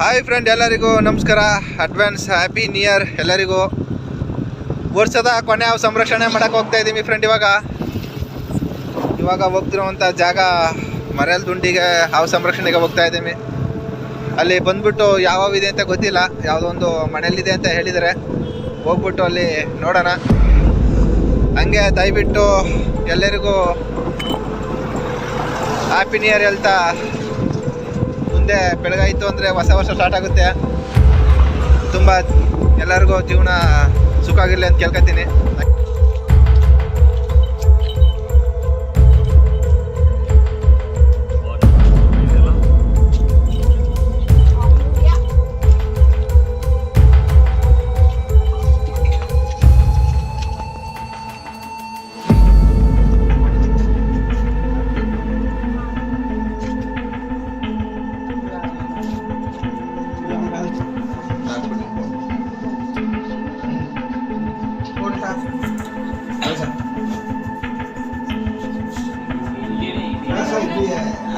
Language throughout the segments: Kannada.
ಹಾಯ್ ಫ್ರೆಂಡ್ ಎಲ್ಲರಿಗೂ ನಮಸ್ಕಾರ. ಅಡ್ವಾನ್ಸ್ ಹ್ಯಾಪಿ ನ್ಯೂ ಇಯರ್ ಎಲ್ಲರಿಗೂ. ವರ್ಷದ ಕೊನೆ ಸಂರಕ್ಷಣೆ ಮಾಡಕ್ಕೆ ಹೋಗ್ತಾ ಇದ್ದೀವಿ ಫ್ರೆಂಡ್ ಇವಾಗ. ಇವಾಗ ಹೋಗ್ತಿರುವಂಥ ಜಾಗ ಮರೆಯಲ್ ದುಂಡಿಗೆ ಹಾವು ಸಂರಕ್ಷಣೆಗೆ ಹೋಗ್ತಾ ಇದ್ದೀವಿ ಅಲ್ಲಿ ಬಂದ್ಬಿಟ್ಟು ಯಾವ್ಯಾವ ಇದೆ ಅಂತ ಗೊತ್ತಿಲ್ಲ. ಯಾವುದೋ ಒಂದು ಮನೆಯಲ್ಲಿದೆ ಅಂತ ಹೇಳಿದರೆ ಹೋಗ್ಬಿಟ್ಟು ಅಲ್ಲಿ ನೋಡೋಣ. ಹಂಗೆ ದಯವಿಟ್ಟು ಎಲ್ಲರಿಗೂ ಹ್ಯಾಪಿ ನ್ಯೂ ಇಯರ್ ಹೇಳ್ತಾ ಮುಂದೆ ಬೆಳಗಾಯಿತು ಅಂದರೆ ಹೊಸ ವರ್ಷ ಸ್ಟಾರ್ಟ್ ಆಗುತ್ತೆ. ತುಂಬ ಎಲ್ಲರಿಗೂ ಜೀವನ ಸುಖ ಆಗಿರಲಿ ಅಂತ ಕೇಳ್ಕೊತೀನಿ.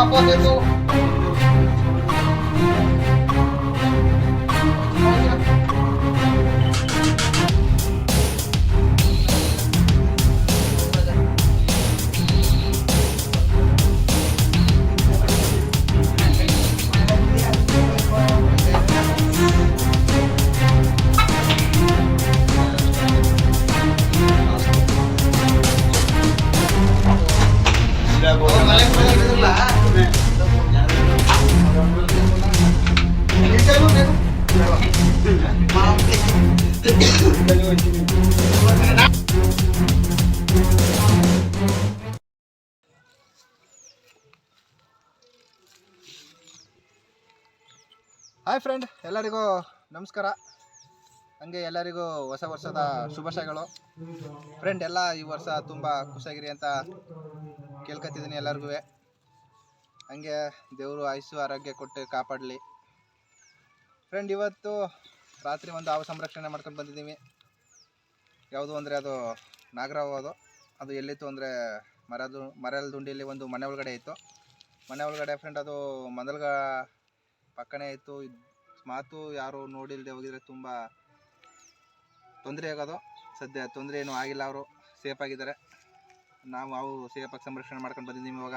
I'm a dito. Hi friend ಎಲ್ಲರಿಗೂ ನಮಸ್ಕಾರ. ಹಂಗೆ ಎಲ್ಲರಿಗೂ ಹೊಸ ವರ್ಷದ ಶುಭಾಶಯಗಳು. ಫ್ರೆಂಡ್ ಎಲ್ಲ ಈ ವರ್ಷ ತುಂಬ ಖುಷಿಯಾಗಿರಿ ಅಂತ ಕೇಳ್ಕೊತಿದ್ದೀನಿ ಎಲ್ಲರಿಗೂ ಹಂಗೆ ದೇವರು ಆಯುಸ್ಸು, ಆರೋಗ್ಯ ಕೊಟ್ಟು ಕಾಪಾಡಲಿ. ಫ್ರೆಂಡ್ ಇವತ್ತು ರಾತ್ರಿ ಒಂದು ಹಾವು ಸಂರಕ್ಷಣೆ ಮಾಡ್ಕೊಂಡು ಬಂದಿದ್ದೀವಿ. ಯಾವುದು ಅಂದರೆ ಅದು ನಾಗರಾವ್ ಅದು. ಅದು ಎಲ್ಲಿತ್ತು ಅಂದರೆ ಮರದು, ಮರಲ್ ದುಂಡಿಯಲ್ಲಿ ಒಂದು ಮನೆ ಒಳಗಡೆ ಇತ್ತು. ಮನೆ ಒಳಗಡೆ ಫ್ರೆಂಡ್ ಅದು ಮೊದಲ್ಗ ಪಕ್ಕನೇ ಇತ್ತು. ಮಾತು ಯಾರು ನೋಡಿಲ್ಲದೆ ಹೋಗಿದ್ರೆ ತುಂಬ ತೊಂದರೆ ಆಗೋದು. ಸದ್ಯ ತೊಂದರೆ ಏನೂ ಆಗಿಲ್ಲ ಅವರು. ಸೇಫ್ ಆಗಿದ್ದಾರೆ. ನಾವು ಅವು ಸೇಫಾಗಿ ಸಂರಕ್ಷಣೆ ಮಾಡ್ಕೊಂಡು ಬಂದಿದ್ದೀವಿ. ಇವಾಗ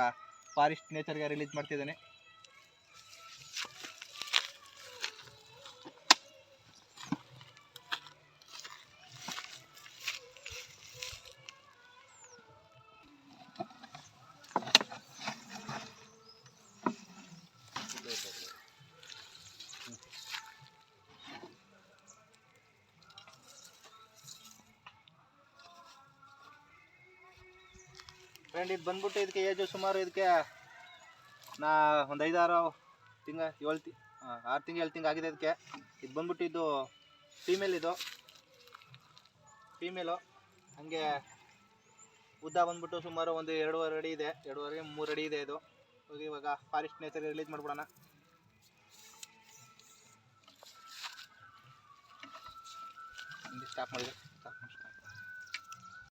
ಫಾರೆಸ್ಟ್ ನೇಚರ್ಗೆ ರಿಲೀಸ್ ಮಾಡ್ತಿದ್ದೇನೆ. ಫ್ರೆಂಡ್ ಇದು ಬಂದ್ಬಿಟ್ಟು ಇದಕ್ಕೆ ಏಜು ಸುಮಾರು ಇದಕ್ಕೆ, ನಾ ಒಂದು ಐದಾರು ತಿಂಗ, ಏಳು ತಿ ಆರು ತಿಂಗಳು ಏಳು ತಿಂಗ್ ಆಗಿದೆ ಇದಕ್ಕೆ. ಇದು ಬಂದ್ಬಿಟ್ಟು ಇದು ಫೀಮೇಲ್ ಇದು. ಫೀಮೇಲು ಹಂಗೆ ಉದ್ದ ಬಂದ್ಬಿಟ್ಟು ಸುಮಾರು ಒಂದು ಎರಡೂವರೆ ಅಡಿ ಇದೆ. ಎರಡೂವರೆ ಮೂರು ಅಡಿ ಇದೆ ಇದು. ಹೋಗಿ ಇವಾಗ ಫಾರೆಸ್ಟ್ ನೇಚರ್ ರಿಲೀಸ್ ಮಾಡ್ಬಿಡೋಣ. ಸ್ಟಾಪ್ ಮಾಡಿದೆ.